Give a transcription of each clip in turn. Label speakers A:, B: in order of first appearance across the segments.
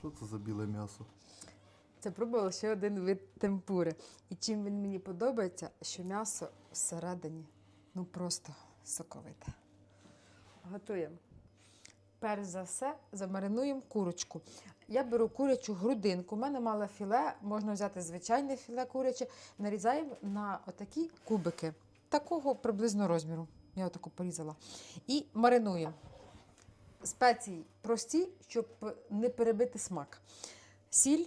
A: Що це за біле м'ясо?
B: Це пробувала ще один вид темпури. І чим він мені подобається, що м'ясо всередині ну просто соковите. Готуємо. Перш за все, замаринуємо курочку. Я беру курячу грудинку. У мене мало філе, можна взяти звичайне філе куряче. Нарізаємо на отакі кубики, такого приблизно розміру. Я отаку порізала. І маринуємо. Спеції прості, щоб не перебити смак. Сіль,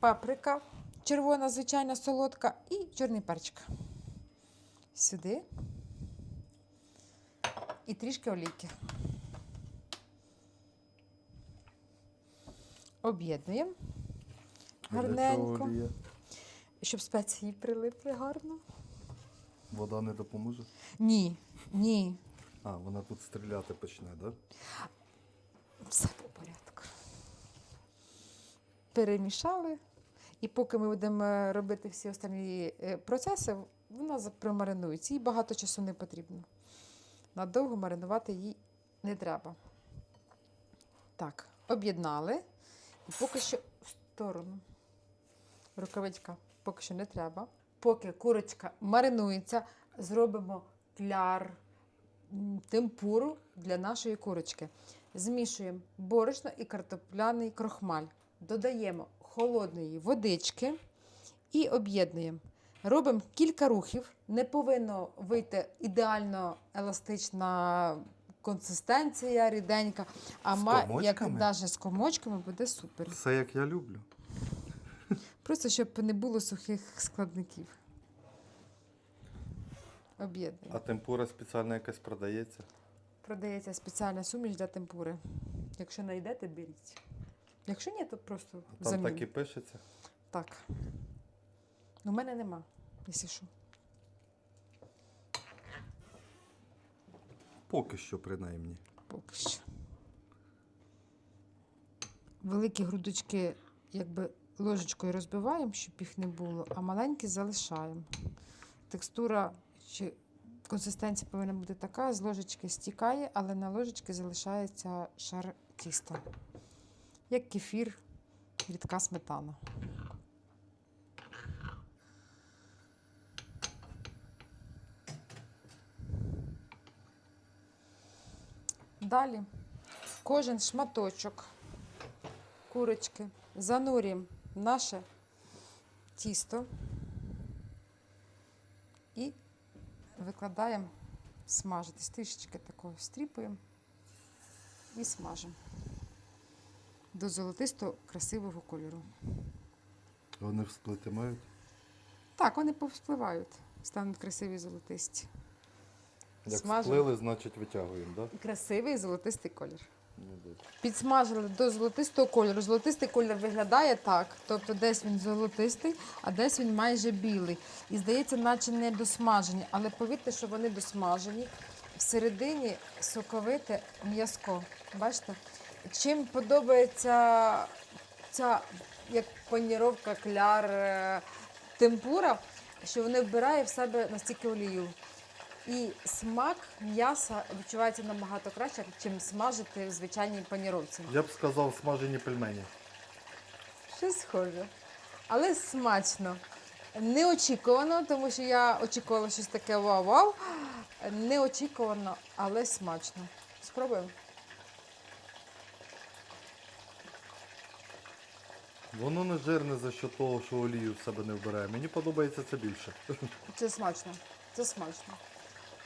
B: паприка, червона, звичайна солодка і чорний перчик. Сюди. І трішки олійки. Об'єднуємо гарненько, щоб спеції прилипли гарно.
A: Вода не допоможе?
B: Ні, ні,
A: А, вона тут стріляти почне, так? Да?
B: все по порядку. Перемішали. І поки ми будемо робити всі останні е, процеси, вона промаринується. Їй багато часу не потрібно. Надовго маринувати їй не треба. Так, об'єднали. І поки що в сторону. Рукавичка поки що не треба. Поки курочка маринується, зробимо кляр, темпуру для нашої курочки. Змішуємо борошно і картопляний крохмаль. Додаємо холодної водички і об'єднуємо. Робимо кілька рухів. Не повинно вийти ідеально еластична консистенція, ріденька, а
A: З
B: ма, як
A: комочками?
B: навіть з комочками буде супер.
A: Все як я люблю.
B: Просто щоб не було сухих складників. Об'єднуємо.
A: А темпура спеціальна якась продається.
B: Продається спеціальна суміш для темпури. Якщо знайдете, беріть. Якщо ні, то просто
A: Там
B: замін.
A: так і пишеться.
B: Так. У мене нема, якщо що.
A: Поки що, принаймні.
B: Поки що. Великі грудочки якби ложечкою розбиваємо, щоб їх не було, а маленькі залишаємо. Текстура чи консистенція повинна бути така, з ложечки стікає, але на ложечки залишається шар тіста. Як кефір, рідка сметана. Далі кожен шматочок курочки занурюємо наше тісто і викладаємо смажитись. Трішечки такого стріпуємо і смажимо до золотисто красивого кольору.
A: Вони всплити мають.
B: Так, вони повспливають, стануть красиві золотисті.
A: Як всплили, значить витягуємо, так? Да?
B: Красивий золотистий колір. Підсмажили до золотистого кольору. Золотистий колір виглядає так, тобто десь він золотистий, а десь він майже білий. І здається, наче не досмажені. Але повірте, що вони досмажені. Всередині соковите м'язко. Бачите? Чим подобається ця як паніровка, кляр, е, темпура, що вони вбирає в себе настільки олію. І смак м'яса відчувається набагато краще, ніж смажити в звичайній паніровці.
A: Я б сказав смажені пельмені.
B: Щось схоже. Але смачно. Неочікувано, тому що я очікувала щось таке вау-вау. Неочікувано, але смачно. Спробуємо.
A: Воно не жирне за що того, що олію в себе не вбирає. Мені подобається це більше.
B: Це смачно. Це смачно.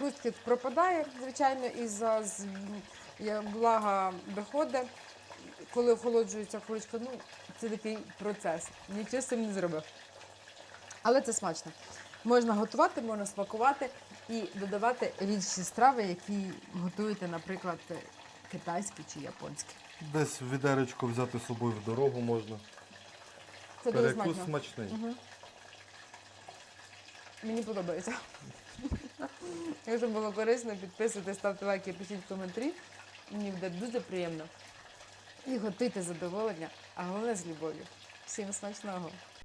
B: Хрусткіт пропадає, звичайно, із-за з- я- доходить. Коли охолоджується курочка, ну, це такий процес. Нічого з цим не зробив. Але це смачно. Можна готувати, можна смакувати і додавати інші страви, які готуєте, наприклад, китайські чи японські.
A: Десь відеречко взяти з собою в дорогу можна.
B: Це дуже
A: Перекус
B: смачно.
A: смачний.
B: Мгм. Мені подобається. Якщо було корисно, підписуйтесь, ставте лайки, пишіть коментарі. Мені буде дуже приємно. І готуйте задоволення, а головне з любов'ю. Всім смачного!